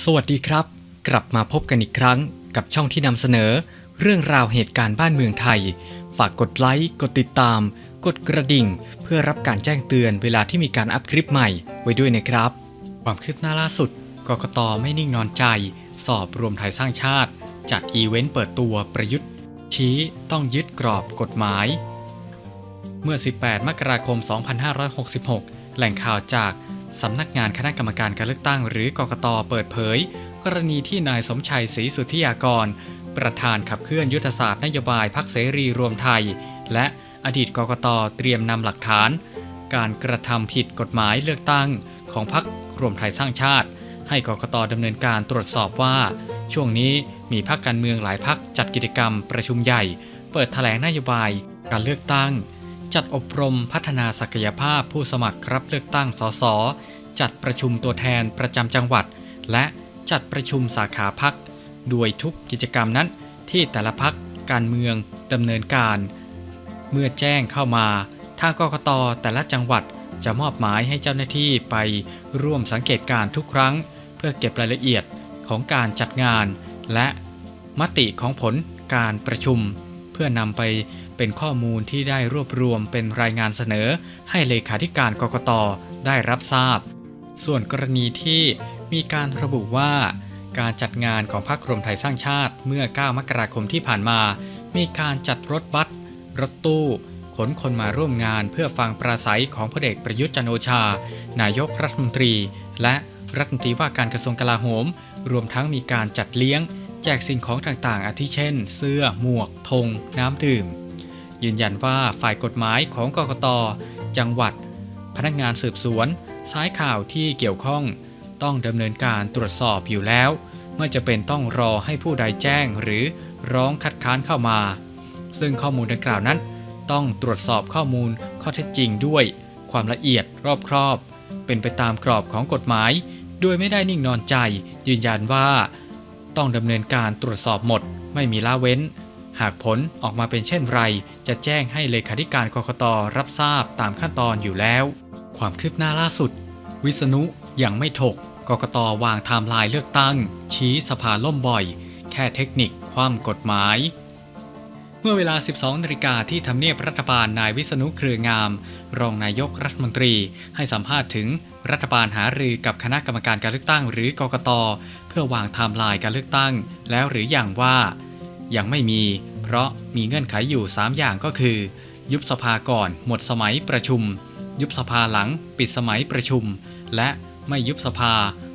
สวัสดีครับ กลับมาพบกันอีกครั้งกับช่องที่นำเสนอ เรื่องราวเหตุการณ์บ้านเมืองไทย ฝากกดไลค์ กดติดตาม กดกระดิ่ง เพื่อรับการแจ้งเตือนเวลาที่มีการอัพคลิปใหม่ไว้ด้วยนะครับ ความคืบหน้าล่าสุด กกตไม่นิ่งนอนใจ สอบรวมไทยสร้างชาติ จัดอีเวนต์เปิดตัวประยุทธ์ ชี้ต้องยึดกรอบกฎหมาย เมื่อ 18 มกราคม 2566 แหล่งข่าวจาก สำนักงานคณะกรรมการการเลือกตั้งหรือกกตเปิดเผย กรณีที่นายสมชัยศรีสุทธิยากร ประธานขับเคลื่อนยุทธศาสตร์นโยบายพักเสรีรวมไทย และอดีตกกตเตรียมนำหลักฐาน การกระทำผิดกฎหมายเลือกตั้งของพรรครวมไทยสร้างชาติ ให้กกตดำเนินการตรวจสอบว่า ช่วงนี้มีพรรคการเมืองหลายพรรคจัดกิจกรรมประชุมใหญ่ เปิดแถลงนโยบาย การเลือกตั้ง จัดอบรมพัฒนาศักยภาพผู้สมัครรับเลือกตั้งสส จัดประชุมตัวแทนประจำจังหวัด และจัดประชุมสาขาพัก โดยทุกกิจกรรมนั้น ที่แต่ละพักการเมืองดำเนินการ เมื่อแจ้งเข้ามาทางกกตแต่ละจังหวัดจะมอบหมายให้เจ้าหน้าที่ไปร่วมสังเกตการทุกครั้ง เพื่อเก็บรายละเอียดของการจัดงาน และมติของผลการประชุม เพื่อนำไปเป็นข้อมูลที่ได้รวบรวมเป็นรายงานเสนอ ให้เลขาธิการกกตได้รับทราบ ส่วนกรณีที่มีการระบุว่าการจัดงานของพรรครวมไทยสร้างชาติเมื่อ 9 มกราคมที่ผ่านมา มีการจัดรถบัส รถตู้ ขนคนมาร่วมงานเพื่อฟังปราศัยของพลเอกประยุทธ์จันโอชา นายกรัฐมนตรี และรัฐมนตรีว่าการกระทรวงกลาโหม รวมทั้งมีการจัดเลี้ยง แจกสิ่งของต่างๆ อาทิเช่น เสื้อ หมวก ธง น้ำดื่ม ยืนยันว่าฝ่ายกฎหมายของกกต จังหวัด พนักงานสืบสวน สายข่าวที่เกี่ยวข้อง ต้องดำเนินการตรวจสอบอยู่แล้ว ไม่จะเป็นต้องรอให้ผู้ใดแจ้งหรือร้องคัดค้านเข้ามา ซึ่งข้อมูลดังกล่าวนั้น ต้องตรวจสอบข้อมูลข้อเท็จจริงด้วย ความละเอียดรอบครอบ เป็นไปตามกรอบของกฎหมาย โดยไม่ได้นิ่งนอนใจ ยืนยันว่า ต้องดำเนินการตรวจสอบหมด ไม่มีละเว้น หากผลออกมาเป็นเช่นไร จะแจ้งให้เลขาธิการกกตรับทราบตามขั้นตอนอยู่แล้ว ความคืบหน้าล่าสุด วิษณุยังไม่ถกกกตวางไทม์ไลน์เลือกตั้ง ชี้สภาล่มบ่อย แค่เทคนิคความกฎหมาย เมื่อเวลา 12นาฬิกาที่ทำเนียบรัฐบาลนายวิษณุเครืองาม รองนายกรัฐมนตรีให้สัมภาษณ์ถึง รัฐบาลหารือกับคณะกรรมการการเลือกตั้งหรือกกต เพื่อวางไทม์ไลน์การเลือกตั้ง แล้วหรืออย่างว่ายังไม่มี เพราะมีเงื่อนไขอยู่ 3 อย่างก็คือ ยุบสภาก่อนหมดสมัยประชุม ยุบสภาหลังปิดสมัยประชุม และไม่ยุบสภา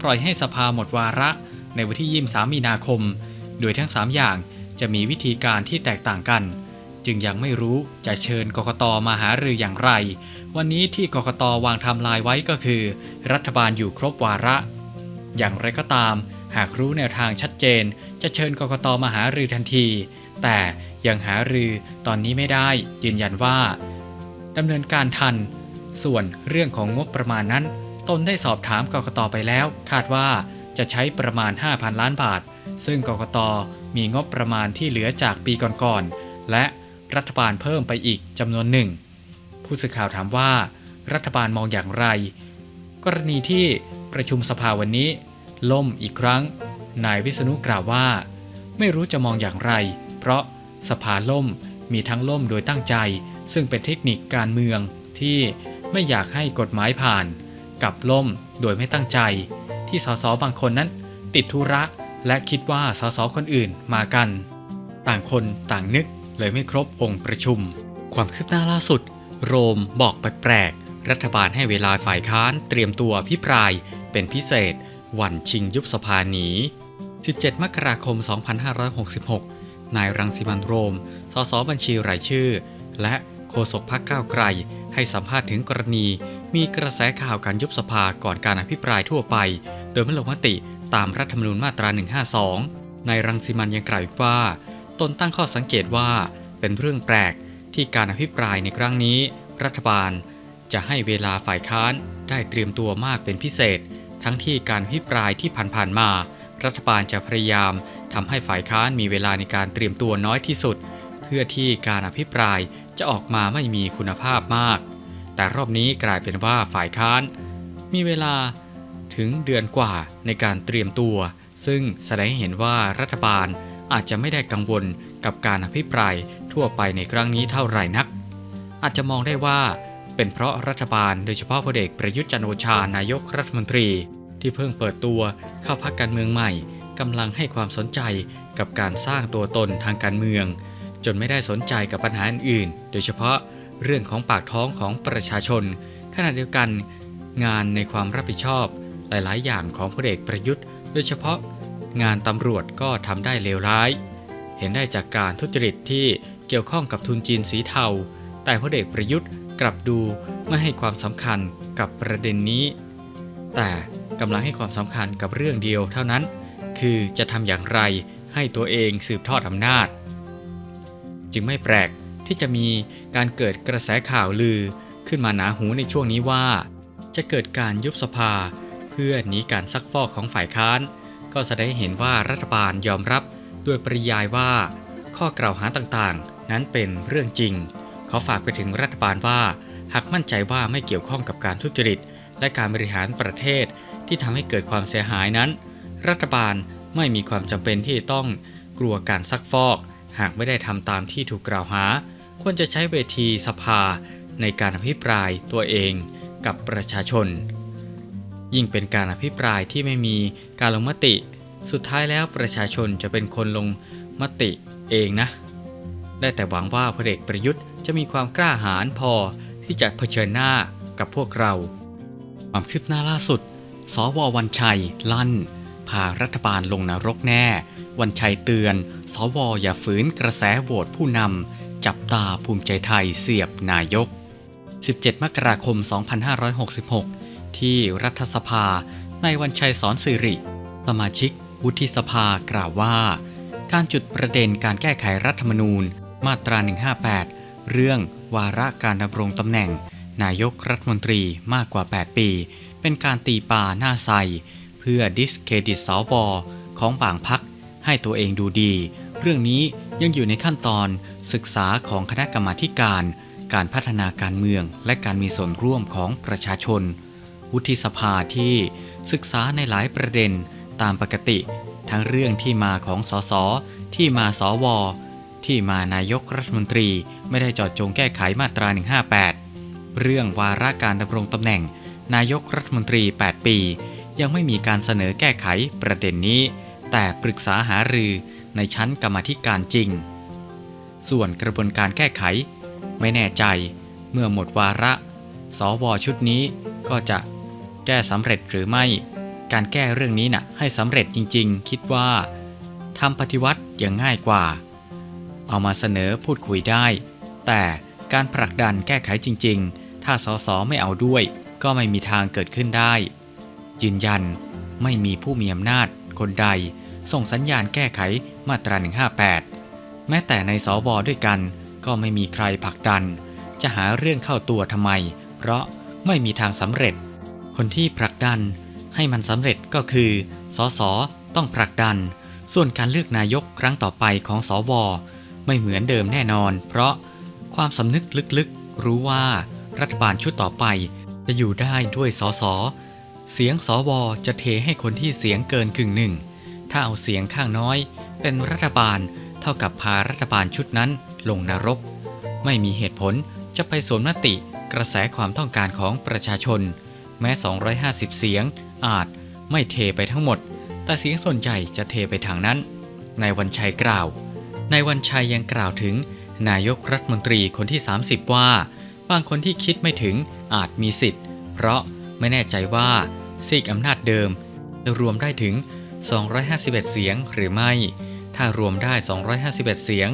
ปล่อยให้สภาหมดวาระ ในวันที่ 23 มีนาคม โดยทั้ง 3 อย่างจะมีวิธีการที่แตกต่างกัน จึงยังไม่รู้จะเชิญกกตมาหารืออย่างไร วันนี้ที่กกตวางไทม์ไลน์ไว้ก็คือ รัฐบาลอยู่ครบวาระ อย่างไรก็ตาม หากรู้แนวทางชัดเจน จะเชิญกกตมาหารือทันที แต่ยังหารือตอนนี้ไม่ได้ ยืนยันว่าดำเนินการทัน ส่วนเรื่องของงบประมาณนั้น ตนได้สอบถามกกตไปแล้ว คาดว่าจะใช้ประมาณ 5,000 ล้านบาท ซึ่งกกตมีงบประมาณที่เหลือจากปีก่อนๆและ รัฐบาลเพิ่มไปอีกจำนวนหนึ่ง ผู้สื่อข่าวถามว่า รัฐบาลมองอย่างไร กรณีที่ประชุมสภาวันนี้ ล่มอีกครั้ง นายวิษณุกล่าวว่า ไม่รู้จะมองอย่างไร เพราะสภาล่มมีทั้งล่มโดยตั้งใจ ซึ่งเป็นเทคนิคการเมืองที่ไม่อยากให้กฎหมายผ่าน กับล่มโดยไม่ตั้งใจ ที่สสบางคนนั้นติดธุระและคิดว่าสสคนอื่นมากัน ต่างคนต่างนึก เลยไม่ครบองค์ประชุม ความคืบหน้าล่าสุด โรมบอกแปลกๆ รัฐบาลให้เวลาฝ่ายค้านเตรียมตัวพิปรายเป็นพิเศษ วันชิงยุบสภาหนี 17 มกราคม 2566 นายรังสิมันโรม สสบัญชีรายชื่อ และโฆษกพักก้าวไกล ให้สัมภาษณ์ถึงกรณี มีกระแสข่าวการยุบสภาก่อนการอภิปรายทั่วไป โดยไม่ลงมติตามรัฐธรรมนูญมาตรา 152 นายรังสิมันยังกล่าวอีกว่า ตนตั้งข้อสังเกตว่าเป็นเรื่องแปลกที่การอภิปรายในครั้งนี้ รัฐบาลจะให้เวลาฝ่ายค้านได้เตรียมตัวมากเป็นพิเศษ ทั้งที่การอภิปรายที่ผ่านๆมา รัฐบาลจะพยายามทำให้ฝ่ายค้านมีเวลาในการเตรียมตัวน้อยที่สุด เพื่อที่การอภิปรายจะออกมาไม่มีคุณภาพมาก แต่รอบนี้กลายเป็นว่าฝ่ายค้าน มีเวลาถถึงเดือนกว่าในการเตรียมตัว ซึ่งแสดงให้เห็นว่ารัฐบาล อาจจะไม่ได้กังวลกับการอภิปรายทั่วไปในครั้งนี้เท่าไหร่นัก อาจจะมองได้ว่าเป็นเพราะรัฐบาลโดยเฉพาะพลเอกประยุทธ์จันโอชานายกรัฐมนตรี ที่เพิ่งเปิดตัวเข้าพักการเมืองใหม่กำลังให้ความสนใจกับการสร้างตัวตนทางการเมือง จนไม่ได้สนใจกับปัญหาอื่นๆ โดยเฉพาะเรื่องของปากท้องของประชาชน ขณะเดียวกัน งานในความรับผิดชอบหลาย ๆ อย่างของพลเอกประยุทธ์ โดยเฉพาะ งานตำรวจก็ทำได้เลวร้าย เห็นได้จากการทุจริตที่เกี่ยวข้องกับทุนจีนสีเทา แต่พลเอกประยุทธ์กลับดูไม่ให้ความสำคัญกับประเด็นนี้ แต่กำลังให้ความสำคัญกับเรื่องเดียวเท่านั้น คือจะทำอย่างไรให้ตัวเองสืบทอดอำนาจ จึงไม่แปลกที่จะมีการเกิดกระแสข่าวลือขึ้นมาหนาหูในช่วงนี้ว่า จะเกิดการยุบสภา เพื่อหนีการซักฟอกของฝ่ายค้าน ก็แสดงเห็นว่ารัฐบาลยอมรับด้วยปริยายว่า ข้อกล่าวหาต่างๆ นั้นเป็นเรื่องจริง ขอฝากไปถึงรัฐบาลว่าหากมั่นใจว่าไม่เกี่ยวข้องกับการทุจริต และการบริหารประเทศที่ทำให้เกิดความเสียหายนั้น รัฐบาลไม่มีความจำเป็นที่ต้องกลัวการซักฟอก หากไม่ได้ทำตามที่ถูกกล่าวหา ควรจะใช้เวทีสภาในการอภิปรายตัวเองกับประชาชน ยิ่งเป็นการอภิปรายที่ไม่มีการลงมติ สุดท้ายแล้วประชาชนจะเป็นคนลงมติเองนะ ได้แต่หวังว่าพลเอกประยุทธ์จะมีความกล้าหาญพอที่จะเผชิญหน้ากับพวกเรา ความคืบหน้าล่าสุด สววันชัย ลั่น พารัฐบาลลงนรกแน่ วันชัยเตือน สวอย่าฝืนกระแสโหวตผู้นำจับตาภูมิใจไทยเสียบนายก 17 มกราคม 2566 ที่รัฐสภาในวันชัยสอนสิริ สมาชิกวุฒิสภากล่าวว่า การจุดประเด็นการแก้ไขรัฐธรรมนูญ มาตรา 158 เรื่องวาระการดำรงตำแหน่ง นายกรัฐมนตรีมากกว่า 8 ปี เป็นการตีปาหน้าใสเพื่อดิสเครดิตสวของบางพักให้ตัวเองดูดี เรื่องนี้ยังอยู่ในขั้นตอนศึกษาของคณะกรรมาการ การพัฒนาการเมืองและการมีส่วนร่วมของประชาชน วุฒิสภาที่ศึกษาในหลายประเด็นตามปกติ ทั้งเรื่องที่มาของสสที่มาสวที่มานายกรัฐมนตรีไม่ได้จอดจงแก้ไขมาตรา 158 เรื่องวาระการดำรงตำแหน่ง นายกรัฐมนตรี 8 ปี ยังไม่มีการเสนอแก้ไขประเด็นนี้ แต่ปรึกษาหารือในชั้นกรรมธิการจริง ส่วนกระบวนการแก้ไข ไม่แน่ใจ เมื่อหมดวาระ สวชุดนี้ก็จะ แก้สำเร็จหรือไม่ การแก้เรื่องนี้น่ะให้สำเร็จจริงๆ คิดว่าทำปฏิวัติยังง่ายกว่า เอามาเสนอพูดคุยได้ แต่การผลักดันแก้ไขจริง ๆ ถ้าสสไม่เอาด้วย ก็ไม่มีทางเกิดขึ้นได้ ยืนยันไม่มีผู้มีอำนาจ คนใด ส่งสัญญาณแก้ไขมาตรา 158 แม้แต่ในสวด้วยกัน ก็ไม่มีใครผลักดัน จะหาเรื่องเข้าตัวทำไม เพราะไม่มีทางสำเร็จ คนที่ผลักดัน ให้มันสำเร็จก็คือ สส ต้องผลักดัน ส่วนการเลือกนายกครั้งต่อไปของสวไม่เหมือนเดิมแน่นอน เพราะความสำนึกลึกๆ รู้ว่ารัฐบาลชุดต่อไป จะอยู่ได้ด้วยสส เสียงสวจะเทให้คนที่เสียงเกินกึ่งหนึ่ง ถ้าเอาเสียงข้างน้อย เป็นรัฐบาลเท่ากับพารัฐบาลชุดนั้นลงนรก ไม่มีเหตุผลจะไปสวมมติกระแสความต้องการของประชาชน แม้ 250 เสียง อาจไม่เทไปทั้งหมด แต่เสียงส่วนใหญ่จะเทไปทางนั้น นายวันชัยกล่าว นายวันชัยยังกล่าวถึง นายกรัฐมนตรีคนที่ 30 ว่า บางคนที่คิดไม่ถึงอาจมีสิทธิ์ เพราะไม่แน่ใจว่าซีกอำนาจเดิมจะรวมได้ถึง 251 เสียงหรือไม่ ถ้ารวมได้ 251 เสียง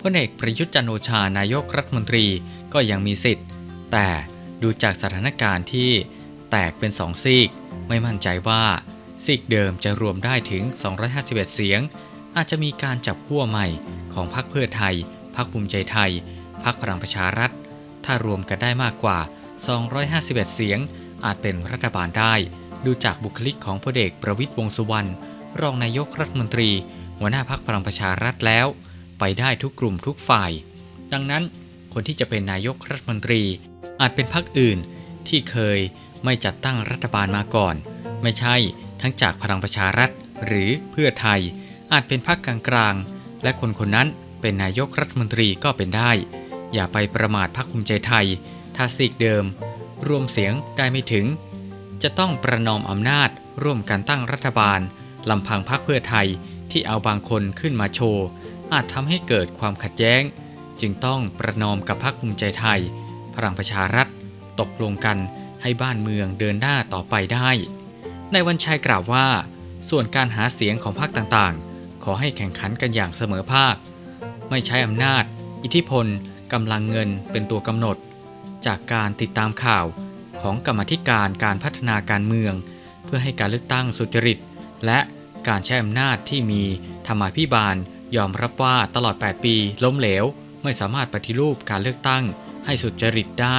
พลเอกประยุทธ์จันโอชานายกรัฐมนตรีก็ยังมีสิทธิ์ แต่ดูจากสถานการณ์ที่ แตกเป็นสองซีก ไม่มั่นใจว่าซีกเดิมจะรวมได้ถึง 251 เสียง อาจจะมีการจับขั้วใหม่ของพรรคเพื่อไทย พรรคภูมิใจไทย พรรคพลังประชารัฐ ถ้ารวมกันได้มากกว่า 251 เสียง อาจเป็นรัฐบาลได้ ดูจากบุคลิกของพลเอกประวิตยวงษ์สุวรรณ รองนายกรัฐมนตรี หัวหน้าพรรคพลังประชารัฐแล้ว ไปได้ทุกกลุ่มทุกฝ่าย ดังนั้นคนที่จะเป็นนายกรัฐมนตรี อาจเป็นพรรคอื่นที่เคย ไม่จัดตั้งรัฐบาลมาก่อน ไม่ใช่ทั้งจากพลังประชารัฐ หรือเพื่อไทย อาจเป็นพรรคกลางๆ และคนคนนั้นเป็นนายกรัฐมนตรีก็เป็นได้ อย่าไปประมาทพรรคภูมิใจไทย ถ้าซีกเดิม รวมเสียงได้ไม่ถึง จะต้องประนอมอำนาจร่วมกันตั้งรัฐบาลลำพังพรรคเพื่อไทยที่เอาบางคนขึ้นมาโชว์ อาจทำให้เกิดความขัดแย้ง จึงต้องประนอมกับพรรคภูมิใจไทย พลังประชารัฐ ตกลงกัน ให้บ้านเมืองเดินหน้าต่อไปได้ ในวันชัยกล่าวว่า ส่วนการหาเสียงของพรรคต่างๆ ขอให้แข่งขันกันอย่างเสมอภาค ไม่ใช้อำนาจ อิทธิพลกำลังเงินเป็นตัวกำหนด จากการติดตามข่าวของกรรมธิการการพัฒนาการเมือง เพื่อให้การเลือกตั้งสุจริต และการใช้อำนาจที่มีธรรมาภิบาลยอมรับว่าตลอด 8 ปีล้มเหลว ไม่สามารถปฏิรูปการเลือกตั้งให้สุจริตได้